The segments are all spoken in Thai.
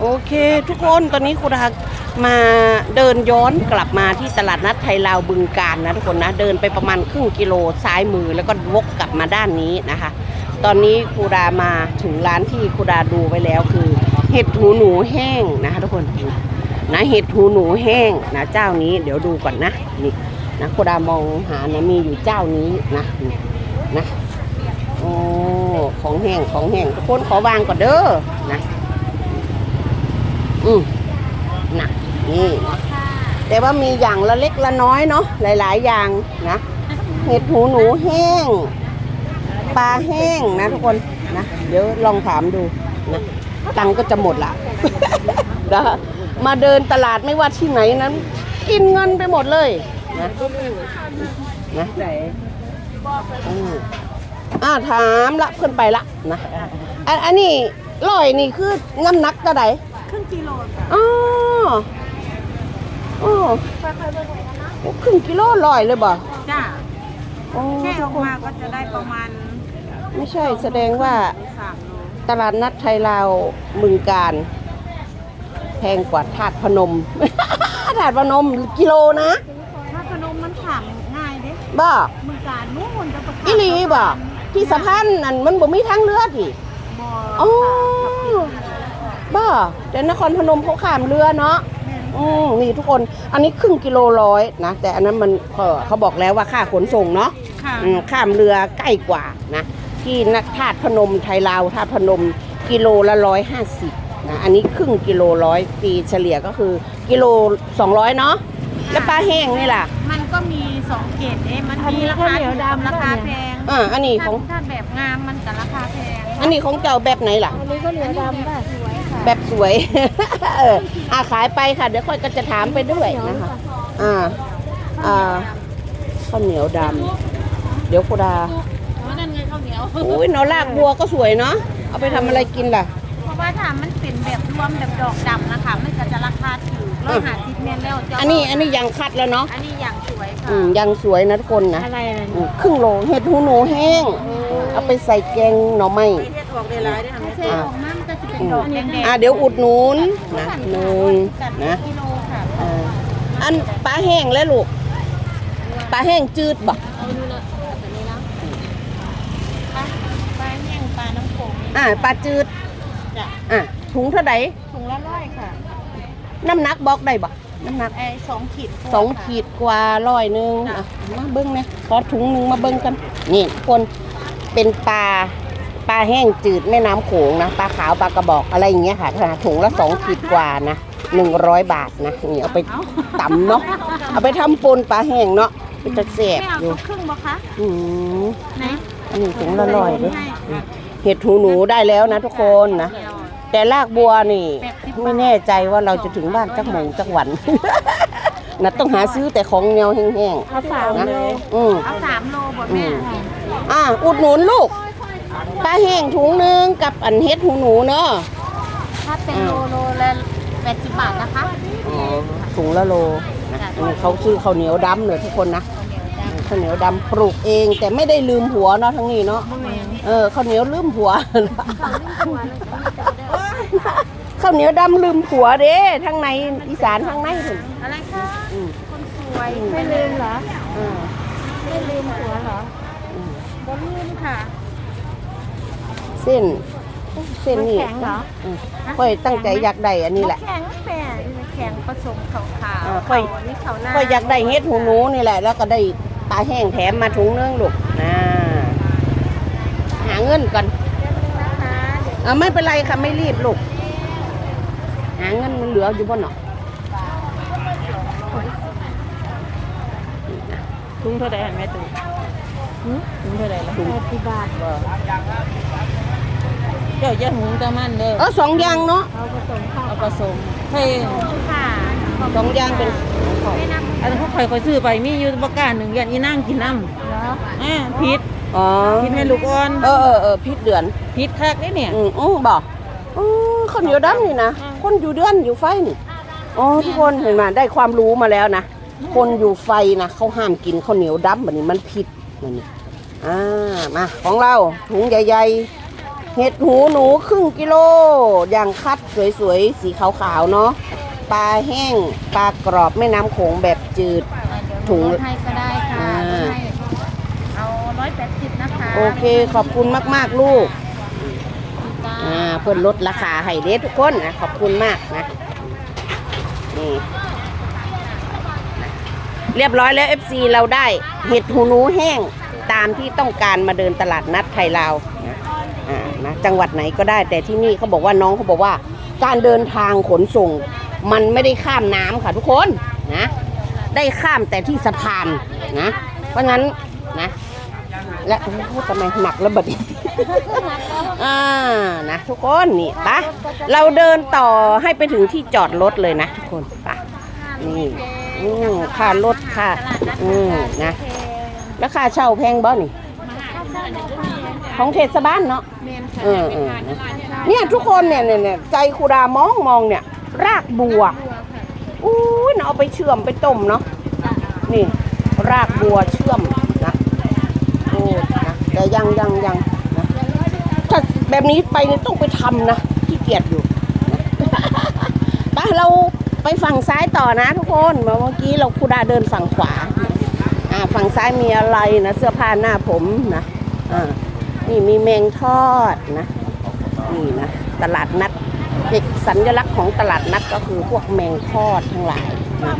โอเค ทุกคนตอนนี้ครูดามาเดินย้อนกลับมาที่ตลาดนัดไทยลาวบึงการนะทุกคนนะเดินไปประมาณครึ่งกิโลซ้ายมือแล้วก็วกกลับมาด้านนี้นะคะ ตอนนี้ครูดามาถึงร้านที่ครูดาดูไว้แล้วคือ เห็ดหูหนูแห้งนะคะทุกคนนะเห็ดหูหนูแห้งนะเจ้านี้เดี๋ยวดูก่อนนะนี่นะครูดามองหานะมีอยู่เจ้านี้นะนี่นะโอ้ของแห้งของแห้งทุกคนขอวางก่อนเด้อนะ อืมนะนี่นะแต่ว่ามีอย่างละเล็กละน้อยเนาะหลาย ๆ อย่างนะเห็ดหูหนูแห้ง ปลาแห้งนะทุกคนนะเดี๋ยวลองถามดูนะตังค์ก็จะหมดละนะมาเดินตลาดไม่ว่าที่ไหนนั้น กินเงินไปหมดเลยนะนะอืมอ่าถามละเพื่อนไปละนะอันอันนี้ร้อยนี่คือน้ำหนักเท่าไหร่ค รึ่งกิโลค่ะอ๋ออ๋อโอ้ครึ่งกิโลลอยเลยบ่จ้าโอ้แค่ออกมาก็จะได้ประมาณไม่ใช่แสดงว่าสามโลตลาดนัดไทยลาวบึงการ แพงกว่าถาดพนม ถาดพนมกิโลนะถ้าขนมมันขามง่ายเด้บ่มือการนู้นจะประคับอีหลีบ่ที่สะพานนั่นมันบ่มีทางเลือดอีกบ่อ๋อ บ่แต่นครพนมเขาข้ามเรือเนาะอืมนี่ทุกคนอันนี้ครึ่งกิโลร้อยนะ แต่อันนั้นมันเออเขาบอกแล้วว่าค่าขนส่งเนาะค่ะอืมข้ามเรือใกล้กว่านะ ที่นักธาตุพนมไทยลาวธาตุพนมกิโลละร้อยห้าสิบนะอันนี้ครึ่งกิโลร้อยปีเฉลี่ยก็คือกิโลสองร้อยเนาะแล้วปลาแห้งนี่ล่ะ มันก็มีสองเกรดเด้มันมีราคาถูกกับราคาแพงอ่าอันนี้ของถ้าแบบงามมันกับราคาแพงอันนี้ของเจ้าแบบไหนล่ะ อันนี้ก็เหลือดำป่ะสวยค่ะ แบบสวย เอออาขายไปค่ะ เดี๋ยวค่อยก็จะถามไปด้วยนะคะ อ่า อ่าข้าวเหนียวดำเดี๋ยวโคดาเพราะนั่นไงข้าวเหนียวอุ้ยเนาลากบัวก็สวยเนาะ เอาไปทำอะไรกินล่ะ เพราะว่าถ้ามันเป็นแบบรวมแบบดอกดำนะคะ มันก็จะราคาถูกร้อยห้าสิบเมตรแล้วเจ้าอันนี้อันนี้ยังคัดแล้วเนาะ อันนี้อย่างสวยค่ะอืมยังสวยนะทุกคนนะ อะไรนะอืมครึ่งโลเห็ดหูหนูแห้ง เอาไปใส่แกงหน่อไม้เฮ็ดออกได้หลายได้ทำให้เส้นออกมามันก็ จะเป็นดอกแดงอ่าเดี๋ยวอุดหนุนนะหนึ่งนะกิโลค่ะอ่าอันปลาแห้งแล้วลูกปลาแห้งจืดบ่เอาดูนะแบบนี้นะปลาปลาแห้งปลาน้ำโขงอ่าปลาจืดจ้ะอะถุงเท่าไหร่ถุงละร้อยค่ะ น้ำหนักบอกได้บ่น้ำหนักไอ้สองขีดสองขีดกว่าร้อยหนึ่งอะมาเบิ้งนะขอถุงหนึ่งมาเบิ้งกัน นี่ทุกคนเป็นปลา ปลาแห้งจืดแม่น้ำโขงนะปลาขาวปลากระบอกอะไรอย่างเงี้ยค่ะถุงละสองขีดกว่านะหนึ่งร้อยบาทนะนี่เอาไปตำเนาะเอาไปทำปนปลาแห้งเนาะเป็นตะแสบไม่เอาอยู่สักครึ่งบ่คะอืมไหนอันนี้ถุงละร้อยเด้วยเห็ดหูหนูได้แล้วนะทุกคนนะเดียวแต่ลากบัวนี่ไม่แน่ใจว่าเราจะถึงบ้านจักโมงจักวันนะต้องหาซื้อแต่ของแนวแห้งเอาสามๆนะโลอืมเอาสามโลบ่อืแม่มอะอุดหนุนลูก ปลาแห้งถุงหนึงกับอันเฮ็ดหูหนูเนาะ ถ้าเป็นโลโลละแปดสิบบาทนะคะถุงละโลนะอันนี้เขาซื้อข้าวเหนียวดำเลยทุกคนนะข้าวเหนียวดำปลูกเอง แต่ไม่ได้ลืมหัวเนาะทั้งนี้เนาะเออข้าวเหนียวลืมหัวข้าวเหนียวดำลืมหัวเด้ทั้งในอีสานทั้งในถึงอะไรคะอืมคนสวยไม่ลืมเหรออ่าไม่ลืมหัวเหรอบ่ลืมค่ะ เส้น เส้นนี่แข็งเหรออืมค่อยตั้งใจอยากได้อันนี้แหละ แข็งแป่แข็งผสมขาวขาวอ่าค่อยอันนี้ขาวหน้าค่อยอยากได้เฮ็ดหูหนูนี่แหละ แล้วก็ได้ปลาแห้งแถมมาถุงนึงลูกนะหาเงินก่อนนะคะอ่าไม่เป็นไรค่ะไม่รีบลูกหาเงินมันเหลืออยู่บ่เนาะถุงเท่าใดหันแม่ตู่ถุงเท่าใดล่ะถุงกี่บาท บ่เจ้าจะหุงแตะมันเด้อเออสองอย่างเนาะเอาผสมข้าวเอาผสมให้ค่ะสองอย่างเป็นไม่นับอันนั้นเขาค่อยค่อยซื้อไปมีอยู่บ่กล้าหนึ่งยันอีนางกินน้เหรอำอ่าพิษอ๋อพิษแม่ลูกอ่อนเออเออเออพิษเดือนพิษคักได้เนี่ยอืมอืมบอกอืมข้าวเหนียวดำนี่นะคนอยู่เดือนอยู่ไฟนี่อ๋อทุกคนเห็นไหมได้ความรู้มาแล้วนะคนอยู่ไฟนะเขาห้ามกินข้าวเหนียวดำแบบนี้มันผิดมันนี่อ่ามาของเราถุงใหญ่ๆ เห็ดหูหนูครึ่งกิโล อย่างคัดสวยๆ สีขาวๆ เนาะ ปลาแห้ง ปลากรอบแม่น้ำโขงแบบจืด ถุงลดให้ก็ได้ค่ะอ่าลดให้เอาร้อยแปดสิบนะคะโอเค ขอบคุณมากๆ ลูก จ้าอ่าเพิ่นลดราคาให้เด้ทุกคนนะขอบคุณมากนะนี่นะเรียบร้อยแล้ว FC เราได้เห็ดหูหนูแห้งตามที่ต้องการมาเดินตลาดนัดไทยลาว นะจังหวัดไหนก็ได้แต่ที่นี่เขาบอกว่าน้องเขาบอกว่า การเดินทางขนส่ง มันไม่ได้ข้ามน้ำค่ะทุกคนนะ ได้ข้ามแต่ที่สะพานนะ เพราะงั้นนะและโอ้โหทำไมหนักแล้วบัดนี้อ่านะทุกคนนี่ปะเราเดินต่อให้ไปถึงที่จอดรถเลยนะทุกคนปะนี่อืมค่ารถค่ะ อืมนะ แล้วค่าเช่าแพงบ่นี่ ของเทศบาลเนาะเมนค่ะเออเออนะเนี่ยทุกคนเนี่ยเนี่ยเนี่ยใจครูดามองมองเนี่ย รากบัวอู้ยน่าเอาไปเชื่อมไปต้มเนาะนี่ รากบัวเชื่อมนะโอ้นะแต่ยังยังยังนะถ้าแบบนี้ไปเนี่ยต้องไปทำนะขี้เกียจอยู่นะไปเราไปฝั่งซ้ายต่อนะทุกคนเมื่อกี้เราครูดาเดินฝั่งขวาอ่าฝั่งซ้ายมีอะไรนะ เสื้อผ้าหน้าผมนะอ่า นี่มีแมงทอดนะนี่นะตลาดนัดเอกสัญลักษณ์ของตลาดนัดก็คือพวกแมงทอดทั้งหลายนะ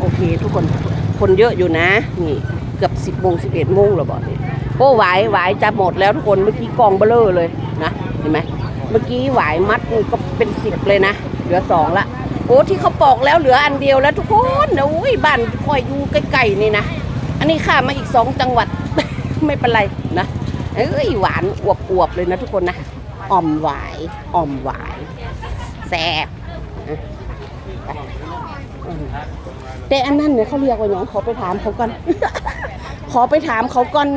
โอเคทุกคนคนเยอะอยู่นะ นี่เกือบสิบโมงสิบเอ็ดโมงแล้วบอกนี่โอ้หวายหวายจะหมดแล้วทุกคนเมื่อกี้กองเบลอเลยนะเห็นไหมเมื่อกี้หวายมัดนี่ก็เป็นสิบเลยนะเหลือสองละโอ้ที่เขาปอกแล้วเหลืออันเดียวแล้วทุกคนนะอุ้ยบ้านคอยอยู่ใกล้ๆนี่นะ อันนี้ข้ามมาอีกสองจังหวัด ไม่เป็นไรนะเอ้ยหวานอวบๆเลยนะทุกคนนะอ่อมหวายอ่อมหวายแซ่บอะไปอืมแต่อันนั้นเนี่ยเขาเรียกว่าอย่างขอไปถามเขาก่อน ขอไปถามเขาก่อน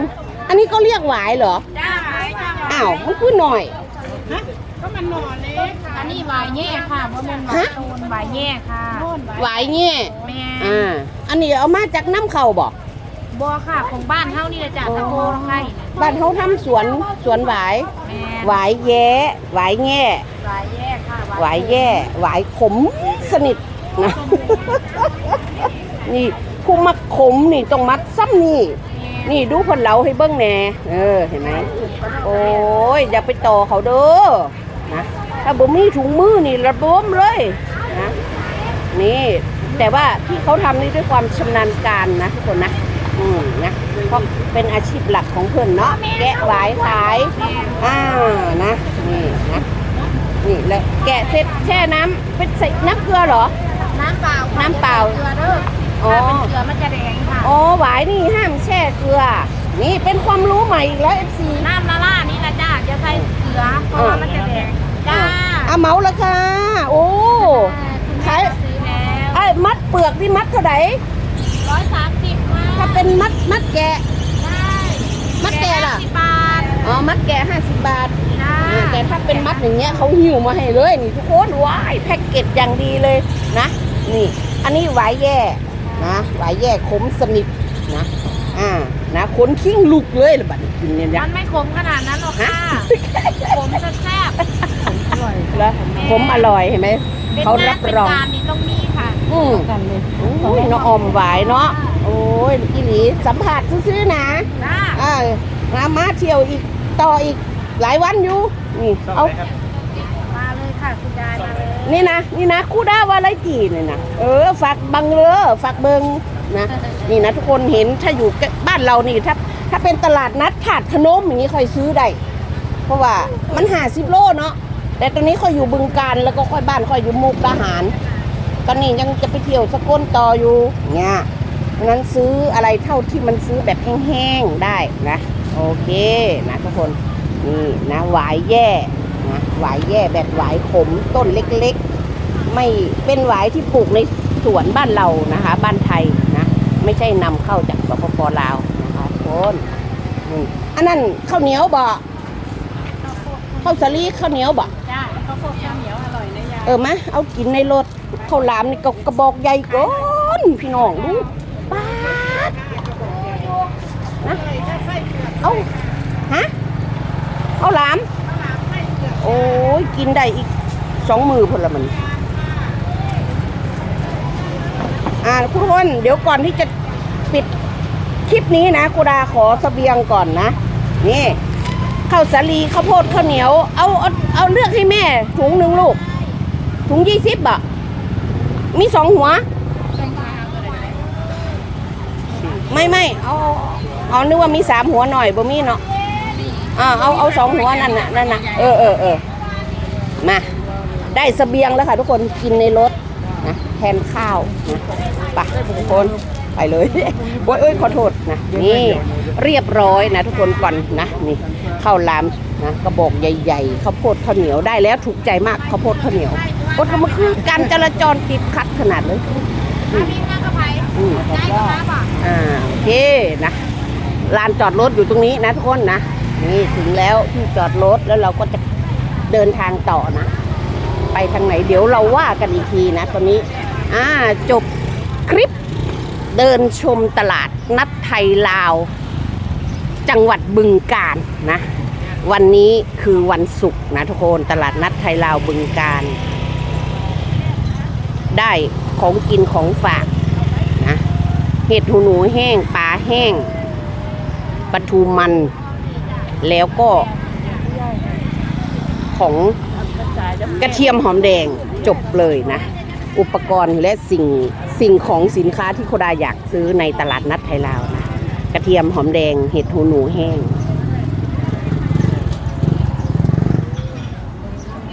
อันนี้ก็เรียกหวายเหรอจ้าจ้าอ้าวมันคือหน่อยก็มันหน่อเล็กอันนี้หวายแย่ค่ะเพราะมันหวาฮะยตูนหวายแย่ค่ะหวายเงี้ยแม่อ่าอันนี้เอามาจากน้ำเขาบอก บัวค่ะของบ้านเท่านี่เลยจ้ะตะโกนให้บ้านเขาทำสวนสวนหวายแม่หวายแย้หวายแง่หวายแย่ค่ะหวายแย่หวายขมสนิทนะ นี่ผู้มักขมนี่ต้องมัดซ้ำนี่ นี่ดูผลเหลาให้เบิ้งแหน่เออเห็นไหม โอ้ยอย่าไปต่อเขาเด้อนะถ้าบ่มีถุงมือนี่ระบมเลยนะนี่แต่ว่าที่เขาทำนี่ด้วยความชำนาญการนะทุกคนนะ อืมนะเพราะเป็นอาชีพหลักของเพื่อนเนาะแกะหวายขายอ่านะนี่นะนี่แล้วแกะเสร็จแช่น้ำเป็นใส่น้ำเกลือเหรอ น้ำเปล่าค่ะน้ำเปล่า เกลือเด้ออ๋อถ้าเป็นเกลือมันจะแดงค่ะอ๋อหวายนี่ห้ามแช่เกลือ นี่เป็นความรู้ใหม่อีกแล้ว FC น้ำละล่านี่ละจ้าจะใส่เกลือเพราะว่ามันจะแดงจ้าเอาเหมาราคาโอ้ขายซื้อแล้วไอ้มัดเปลือกนี่มัดเท่าไหร่ร้อยสามสิบค่ะ ถ้าเป็นมัดมัดแกะ ได้มัดแกะล่ะ สิบบาท อ๋อ มัดแกะ50บาท จ้าอ่าแต่ถ้าเป็นมัดอย่างเงี้ยเขาหิวมาให้เลยนี่ทุกคนว้ายแพ็กเกจอย่างดีเลยนะ นี่ อันนี้หวายแย่นะหวายแย่ขมสนิทนะอ่านะขนขิ้งลุกเลยละบัดนี้กินเนี่ยนะมันไม่ขมขนาดนั้นหรอกค่ะขมแซ่บแล้วขมอร่อยเห็นไหมๆเป็นเขางรับเป็นรอง การนี่ต้องมีค่ะ อืมกันเลยโอ้ยน้องออมหวายเนาะ โอ้ยอีหลีสัมผัสซื้อๆนะจ้าอ่ามามาเที่ยวอีกต่ออีกหลายวันอยู่นี่เอามาเลยค่ะคุณยายมาเลยนี่นะนี่นะคู่ด้าวาไรจีนี่นะเออฝากบังเลอฝากเบิงนะนี่นะทุกคนเห็นถ้าอยู่ใกล้บ้านเรานี่ถ้าถ้าเป็นตลาดนัดถาดพนมอย่างนี้ค่อยซื้อได้เพราะว่ามันหาสิบโลเนาะแต่ตอนนี้ค่อยอยู่บึงการแล้วก็ค่อยบ้านค่อยอยู่มุกดาหาร ตอนนี้ยังจะไปเที่ยวสกลต่ออยู่เนี่ย เพราะฉะนั้นซื้ออะไรเท่าที่มันซื้อแบบแห้งๆได้นะ โอเคนะทุกคนนี่นะหวายแย่นะหวายแย่แบบหวายขมต้นเล็กๆ ไม่เป็นหวายที่ปลูกในสวนบ้านเรานะคะ บ้านไทยนะ ไม่ใช่นำเข้าจากสปปลาวนะคะทุกคนนี่อันนั้นข้าวเหนียวบ่ข้าวสาลีข้าวเหนียวบ่จ้าข้าวโพดข้าวเหนียวอร่อยนะยายเออมาเอากินในรถข้าวหลามนี่ก็กระบอกใหญ่ก้อนพี่น้องดูป้าด นะเอาฮะเอาหลาม โอ้ยกินได้อีกสองมือพนละมัน อ่าทุกคนเดี๋ยวก่อนที่จะปิดคลิปนี้นะกูดาขอเสบียงก่อนนะ นี่ข้าวสาลีข้าวโพดข้าวเหนียว เอาเอาเอาเลือกให้แม่ ถุงหนึ่งลูก ถุงยี่สิบอะมีสองหัว ไม่ไม่เอา เอาเอานึกว่ามีสามหัวหน่อยบ่มีเนาะอ่าเอาเอาสองหัวนั่นน่ะนั่นน่ะเออเออเออมาได้เสบียงแล้วค่ะทุกคนกินในรถนะแทนข้าวนะไปทุกคนไปเลยโอ้ยเอ้ยขอโทษนะนี่เรียบร้อยนะทุกคนก่อนนะนี่ข้าวหลามนะกระบอกใหญ่ๆข้าวโพดข้าวเหนียวได้แล้วถูกใจมากข้าวโพดข้าวเหนียวโอ้ทำไมคือการจราจรติดขัดขนาดเลยอันนี้มากกับไผ่อืมได้กับมาบ่ะอ่าโอเคนะ ลานจอดรถอยู่ตรงนี้นะทุกคนนะนี่ถึงแล้วที่จอดรถแล้วเราก็จะเดินทางต่อนะ ไปทางไหนเดี๋ยวเราว่ากันอีกทีนะ ตอนนี้อ่าจบคลิปเดินชมตลาดนัดไทยลาว จังหวัดบึงกาฬนะ วันนี้คือวันศุกร์นะทุกคนตลาดนัดไทยลาวบึงกาฬได้ของกินของฝากนะเห็ดหูหนูแห้งปลาแห้ง ปลาทูมัน แล้วก็ของกระเทียมหอมแดงจบเลยนะ อุปกรณ์และสิ่งสิ่งของสินค้าที่โคดาอยากซื้อในตลาดนัดไทยลาวนะ กระเทียมหอมแดงเห็ดหูหนูแห้ง